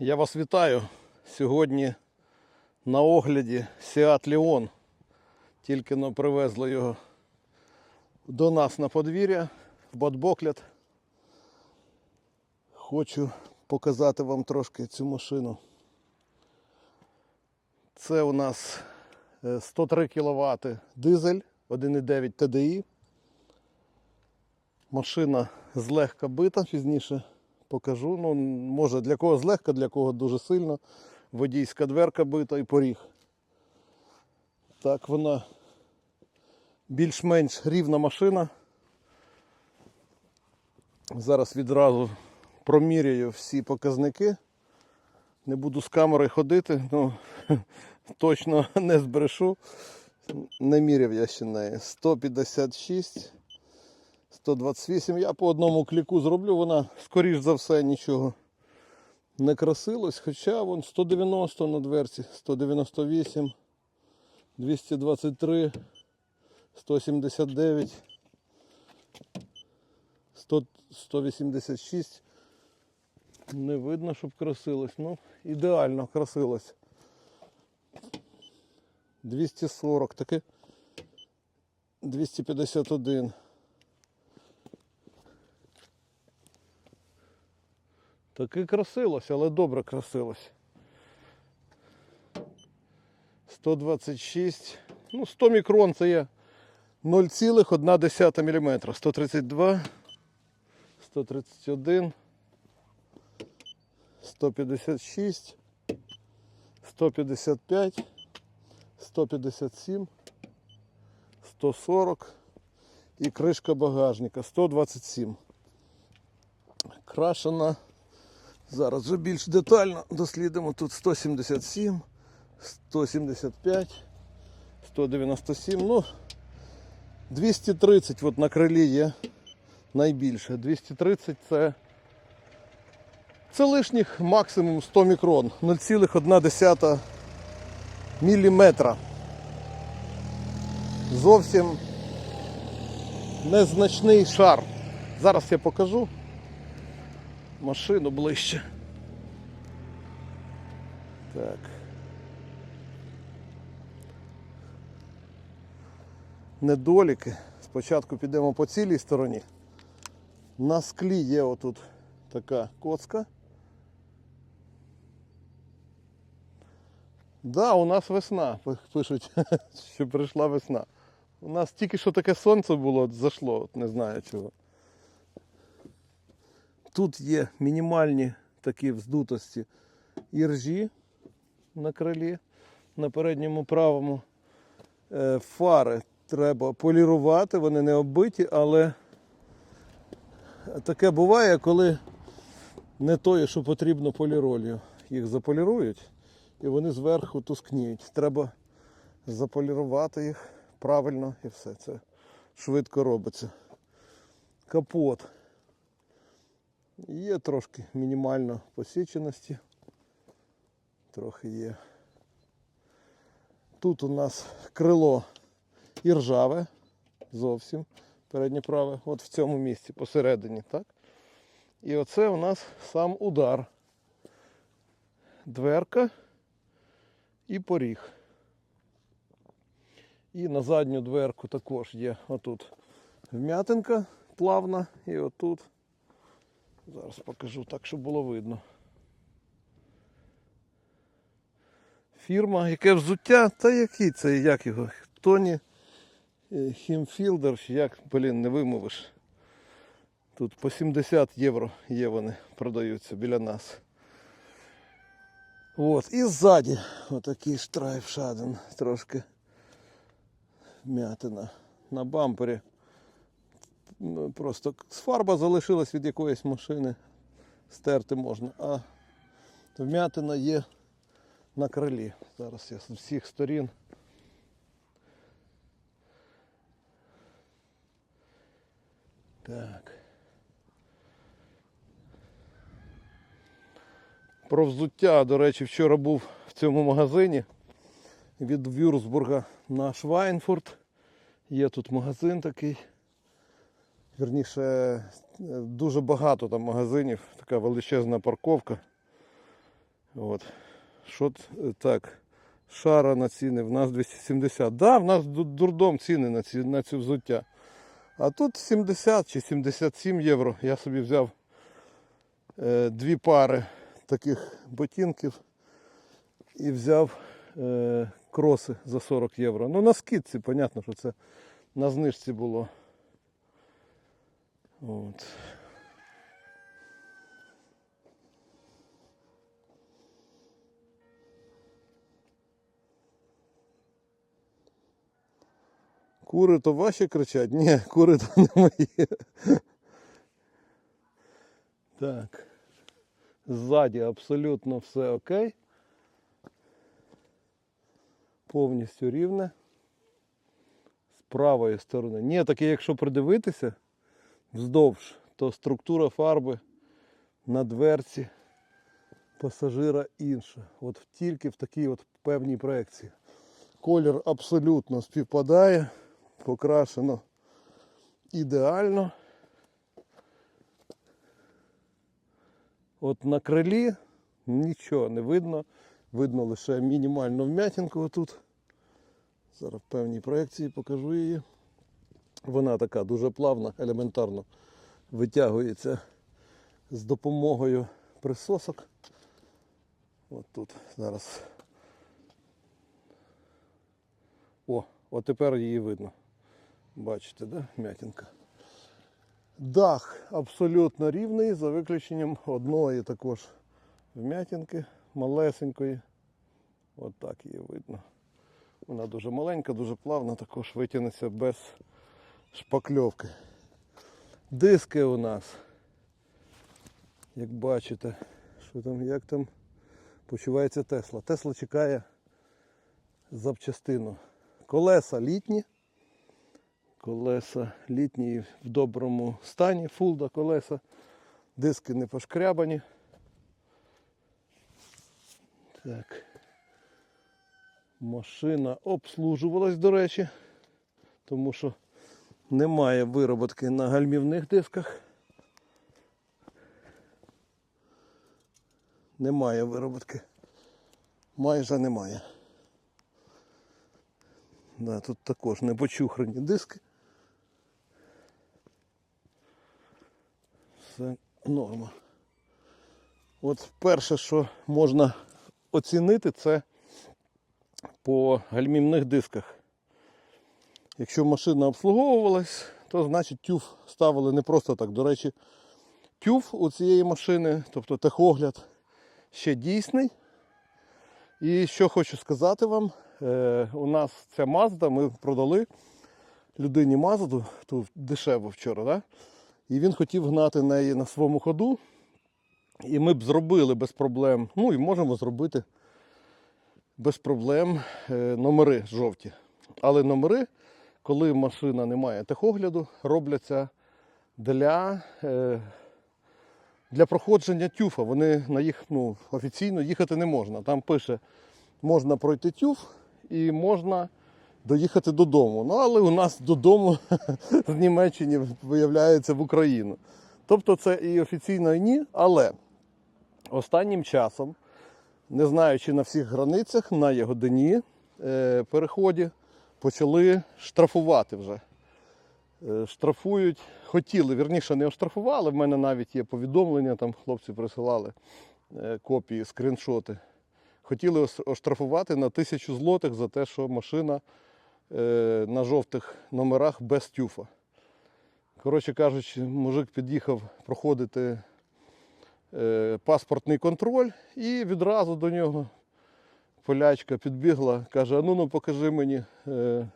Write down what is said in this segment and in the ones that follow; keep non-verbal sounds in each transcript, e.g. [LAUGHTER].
Я вас вітаю. Сьогодні на огляді Seat Leon. Тільки но привезли його до нас на подвір'я в Бадбоклят. Хочу показати вам трошки цю машину. Це у нас е, 103 кВт дизель 1,9 TDI. Машина злегка бита, пізніше покажу. Ну, може для кого злегка, для кого дуже сильно. Водійська дверка бита і поріг. Так, вона більш-менш рівна машина. Зараз відразу проміряю всі показники. Не буду з камери ходити, ну [LAUGHS] точно не збрешу. Не міряв я ще неї. 156. 128. Я по одному кліку зроблю, вона, скоріш за все, нічого не красилась. Хоча вон 190 на дверці, 198, 223, 179, 100, 186. Не видно, щоб красилось. Ну, ідеально красилось. 240, таке 251. Таки красилось, але добре красилось. 126. Ну, 100 мікрон це є 0,1 мм. 132, 131, 156, 155, 157, 140 і кришка багажника 127. Крашена. Зараз вже більш детально дослідимо. Тут 177, 175, 197, ну 230 от на крилі є найбільше. 230 це, це лишніх максимум 100 мікрон, 0,1 міліметра. Зовсім незначний шар. Зараз я покажу машину ближче. Так. Недоліки. Спочатку підемо по цілій стороні. На склі є отут така коцка. Да, у нас весна, пишуть, [LAUGHS] що прийшла весна. У нас тільки що таке сонце було, от не знаю чого. Тут є мінімальні такі вздутості іржі на крилі, на передньому правому. Е, Фари треба полірувати, вони не оббиті, але таке буває, коли не тої, що потрібно поліролью. Їх заполірують і вони зверху тускніють. Треба заполірувати їх правильно і все. Це швидко робиться. Капот. Є трошки мінімально посіченості. Трохи є. Тут у нас крило і ржаве зовсім переднє праве, от в цьому місці, посередині, так? І оце у нас сам удар. Дверка і поріг. І на задню дверку також є отут вм'ятинка плавна і отут. Зараз покажу так, щоб було видно. Фірма, яке взуття, та який це, як його? Тоні е, Хімфілдер, як, блін, не вимовиш. Тут по 70 євро є вони продаються біля нас. От, і ззаді отакий штрайф шаден, трошки м'ятина на бампері. Просто фарба залишилась від якоїсь машини, стерти можна, а вмятина є на крилі. Зараз я з усіх сторін. Так. Про взуття, до речі, вчора був в цьому магазині від Вюрсбурга на Швайнфурт. Є тут магазин такий. Вірніше, дуже багато там магазинів, така величезна парковка. От. Що так? Шара на ціни, в нас 270. Да, в нас дурдом ціни на, ці, на цю взуття. А тут 70 чи 77 євро. Я собі взяв е, дві пари таких ботинків і взяв е, кроси за 40 євро. Ну на скидці, понятно, що це на знижці було. От. Кури то ваші кричать? Ні, кури то не мої. Так. Ззаді абсолютно все окей. Повністю рівне. З правої сторони. Ні, таке, якщо придивитися вздовж, то структура фарби на дверці пасажира інша. От тільки в такій от певній проекції. Колір абсолютно співпадає, покрашено ідеально. От на крилі нічого не видно. Видно лише мінімальну вм'ятинку отут. Зараз в певній проекції покажу її. Вона така дуже плавна, елементарно витягується з допомогою присосок. От тут зараз. О, от тепер її видно. Бачите, да? М'ятінка. Дах абсолютно рівний, за виключенням одної також вм'ятінки, малесенької. От так її видно. Вона дуже маленька, дуже плавна, також витягнеться без шпакльовки. Диски у нас, як бачите, що там, як там почувається Тесла. Тесла чекає запчастину. Колеса літні. Колеса літні в доброму стані, фулда колеса, диски не пошкрябані. Так. Машина обслужувалась, до речі, тому що немає вироботки на гальмівних дисках. Немає вироботки. Майже немає. Да, тут також не почухрані диски. Все норма. От перше, що можна оцінити, це по гальмівних дисках. Якщо машина обслуговувалась, то значить тюф ставили не просто так. До речі, тюф у цієї машини, тобто техогляд, ще дійсний. І що хочу сказати вам, е, у нас ця Mazda, ми продали людині Мазду, ту дешеву вчора, да? і він хотів гнати неї на своєму ходу. І ми б зробили без проблем, ну і можемо зробити без проблем е, номери жовті. Але номери, коли машина не має техогляду, робляться для, е, для проходження тюфа. Вони на їх ну, офіційно їхати не можна. Там пише, можна пройти тюф і можна доїхати додому. Ну, але у нас додому [LAUGHS] з Німеччини виявляється в Україну. Тобто це і офіційно і ні, але останнім часом, не знаю, чи на всіх границях, на Ягодині е, переході почали штрафувати вже. Е, Штрафують, хотіли, вірніше не оштрафували. В мене навіть є повідомлення, там хлопці присилали е, копії, скріншоти. Хотіли оштрафувати на тисячу злотих за те, що машина е, на жовтих номерах без тюфа. Коротше кажучи, мужик під'їхав проходити паспортний контроль і відразу до нього полячка підбігла, каже: ну ну покажи мені, е,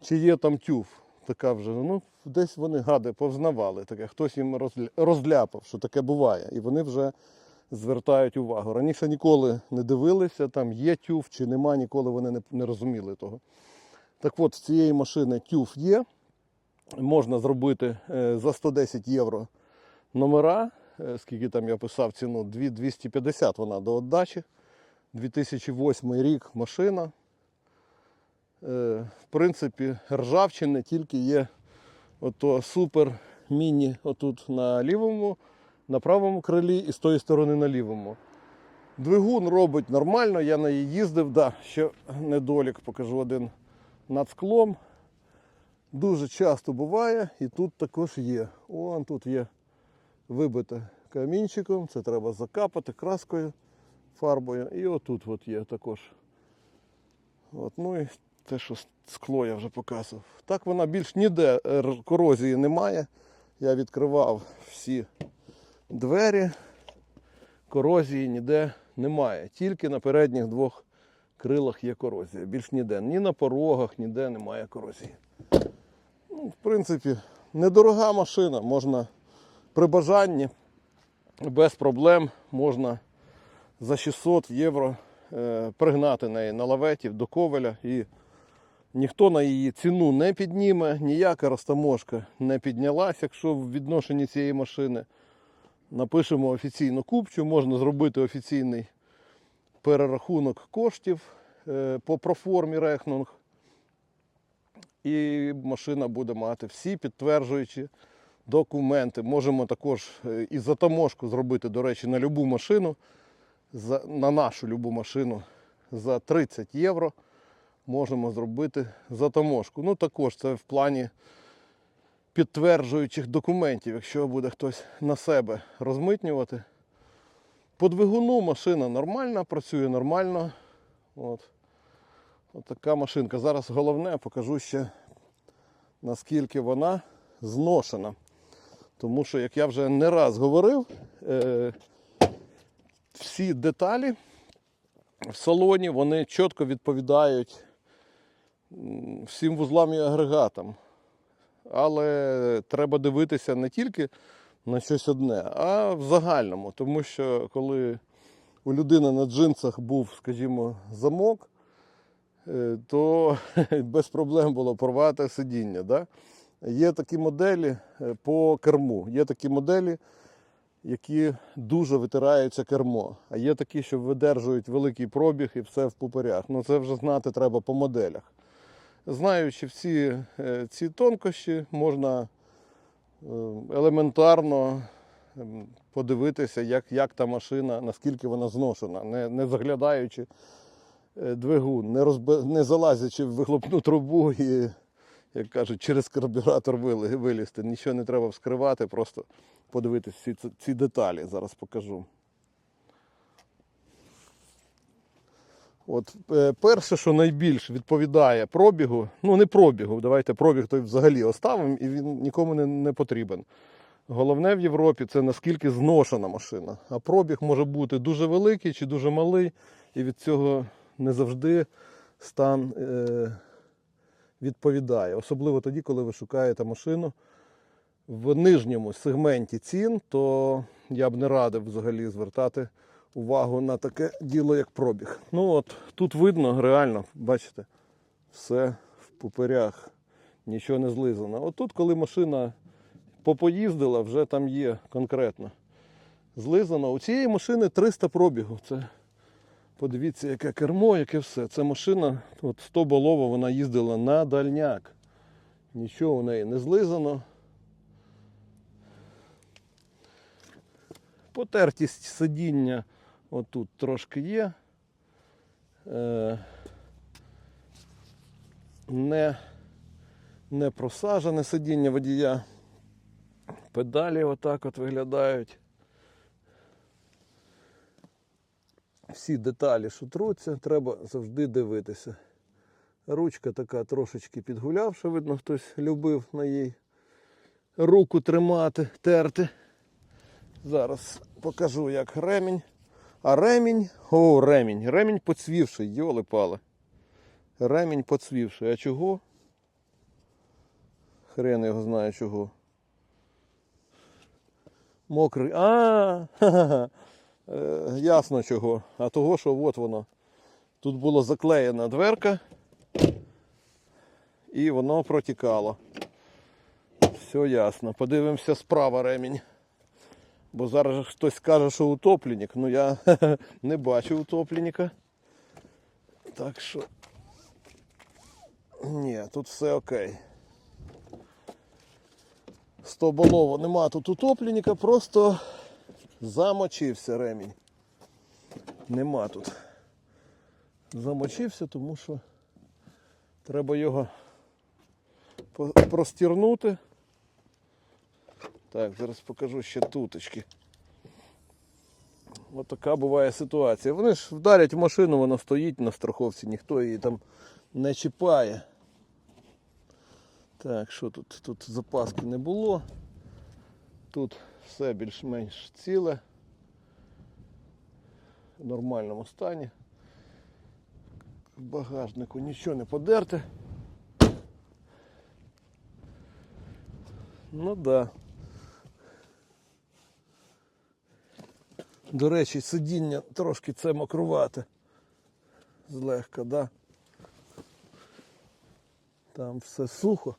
чи є там тюф. Така вже, ну десь вони гади повзнавали, таке, хтось їм розляпав, що таке буває. І вони вже звертають увагу. Раніше ніколи не дивилися, там є тюф чи нема, ніколи вони не, не розуміли того. Так от, з цієї машини тюф є. Можна зробити е, за 110 євро номера. Е, Скільки там я писав ціну? 2 250 вона до віддачі. 2008 рік машина. Е, В принципі, ржавчини тільки є ото супер міні отут на лівому, на правому крилі і з тої сторони на лівому. Двигун робить нормально, я на ній їздив, да, ще недолік покажу один над склом. Дуже часто буває, і тут також є. Вон тут є вибите камінчиком, це треба закапати краскою, фарбою. І отут от є також. От, ну і те, що скло я вже показував. Так вона більш ніде е, корозії немає. Я відкривав всі двері. Корозії ніде немає. Тільки на передніх двох крилах є корозія. Більш ніде. Ні на порогах, ніде немає корозії. Ну, в принципі, недорога машина. Можна при бажанні без проблем можна за 600 євро е, пригнати неї на лаветів до ковеля і ніхто на її ціну не підніме, ніяка розтаможка не піднялась, якщо в відношенні цієї машини. Напишемо офіційну купчу, можна зробити офіційний перерахунок коштів е, по проформі рехнунг. І машина буде мати всі підтверджуючі документи. Можемо також е, і затаможку зробити, до речі, на любу машину, за, на нашу любу машину за 30 євро можемо зробити затаможку. Ну також це в плані підтверджуючих документів, якщо буде хтось на себе розмитнювати. По двигуну машина нормальна, працює нормально. От. От така машинка. Зараз головне покажу ще наскільки вона зношена. Тому що, як я вже не раз говорив, е, всі деталі в салоні вони чітко відповідають всім вузлам і агрегатам. Але треба дивитися не тільки на щось одне, а в загальному. Тому що коли у людини на джинсах був, скажімо, замок, е, то [LAUGHS] без проблем було порвати сидіння. Да? Є такі моделі е, по керму. Є такі моделі, які дуже витираються кермо. А є такі, що видержують великий пробіг і все в пуперях. Ну це вже знати треба по моделях. Знаючи всі е, ці тонкощі, можна е, елементарно ем, подивитися, як, як та машина, наскільки вона зношена, не, не заглядаючи е, двигун, не, розби... не залазячи в вихлопну трубу і, як кажуть, через карбюратор вилізти. Нічого не треба вскривати, просто подивитися ці, ці деталі. Зараз покажу. От е, перше, що найбільш відповідає пробігу, ну не пробігу, давайте пробіг той взагалі оставимо і він нікому не, не потрібен. Головне в Європі це наскільки зношена машина. А пробіг може бути дуже великий чи дуже малий, і від цього не завжди стан е, відповідає. Особливо тоді, коли ви шукаєте машину в нижньому сегменті цін, то я б не радив взагалі звертати увагу на таке діло, як пробіг. Ну от тут видно реально, бачите, все в пуперях, нічого не злизано. От тут, коли машина попоїздила, вже там є конкретно злизано. У цієї машини 300 пробігу. Це подивіться, яке кермо, яке все. Це машина, от 100 болова, вона їздила на дальняк. Нічого у неї не злизано. Потертість сидіння отут трошки є. Е, не, не просажене сидіння водія. Педалі отак от виглядають. Всі деталі шутруться, треба завжди дивитися. Ручка така трошечки підгулявша, видно, хтось любив на їй руку тримати, терти. Зараз покажу, як ремінь. А ремінь, о, ремінь. Ремінь поцвівший, йоли пали. Ремінь поцвівший. А чого? Хрен його знає чого. Мокрий. А, ха-ха-ха. Е, ясно чого. А того, що от воно. Тут була заклеєна дверка. І воно протікало. Все ясно. Подивимося справа ремінь. Бо зараз хтось скаже, що утопленник. Ну я [LAUGHS] не бачу утопленника. Так що. Ні, тут все окей. 100 болово нема тут утопленника, просто замочився ремінь. нема тут. Замочився, тому що треба його простірнути. Так, зараз покажу ще туточки. Ось така буває ситуація. Вони ж вдарять в машину, вона стоїть на страховці, ніхто її там не чіпає. Так, що тут? Тут запаски не було. Тут все більш-менш ціле. В нормальному стані. В багажнику нічого не подерте. Ну да. До речі, сидіння трошки це мокрувате. Злегка, да. Там все сухо.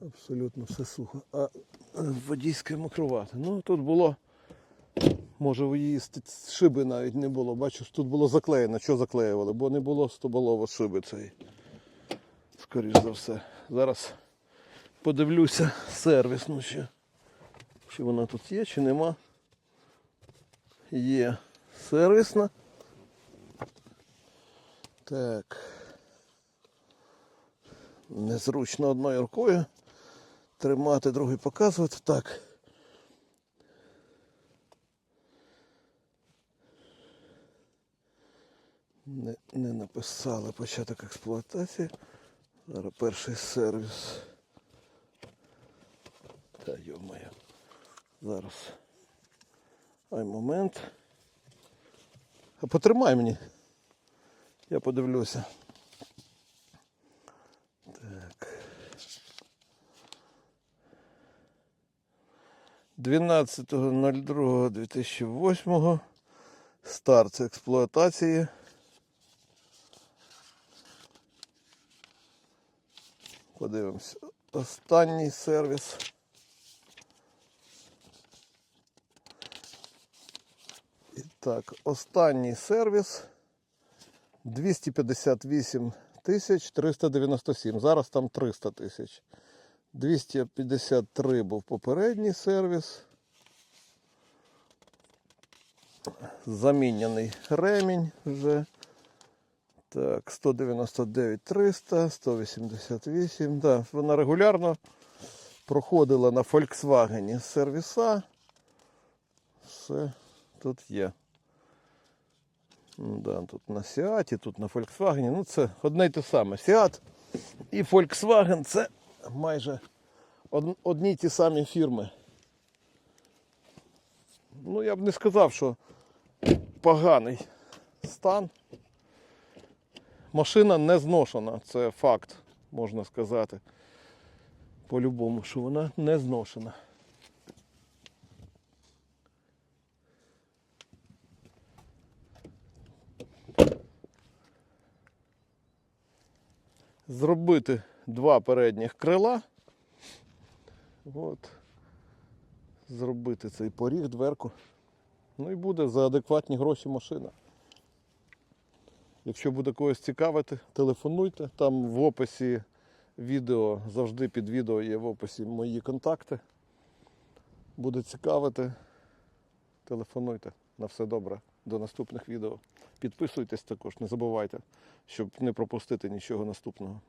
Абсолютно все сухо. А водійське мокрувате. Ну тут було. Може її шиби навіть не було. Бачиш, тут було заклеєно. Що заклеювали? Бо не було стоболово шиби цієї. Скоріш за все. Зараз подивлюся сервісну ще. Чи вона тут є, чи нема. Є сервісна. Так. Незручно одною рукою тримати, другою показувати. Так. Не, не написали початок експлуатації. Зараз перший сервіс. Та йо-моє. Зараз. Ай момент. А потримай мені. Я подивлюся. 12.02.2008 старт експлуатації. Подивимося. Останній сервіс. І так, останній сервіс 258 тисяч 397. Зараз там 300 тисяч. 253 був попередній сервіс. Заміняний ремінь вже. Так, 199 300, 188. Да, вона регулярно проходила на Volkswagen сервіса. Все тут є. Да, тут на Сіаті, тут на Volkswagen. Ну це одне й те саме. Seat і Volkswagen це майже одні ті самі фірми. Ну, я б не сказав, що поганий стан. Машина не зношена, це факт, можна сказати. По-любому, що вона не зношена. Зробити два передніх крила. От. Зробити цей поріг, дверку. Ну і буде за адекватні гроші машина. Якщо буде когось цікавити, телефонуйте. Там в описі відео, завжди під відео є в описі мої контакти. Буде цікавити. Телефонуйте. На все добре. До наступних відео. Підписуйтесь також, не забувайте, щоб не пропустити нічого наступного.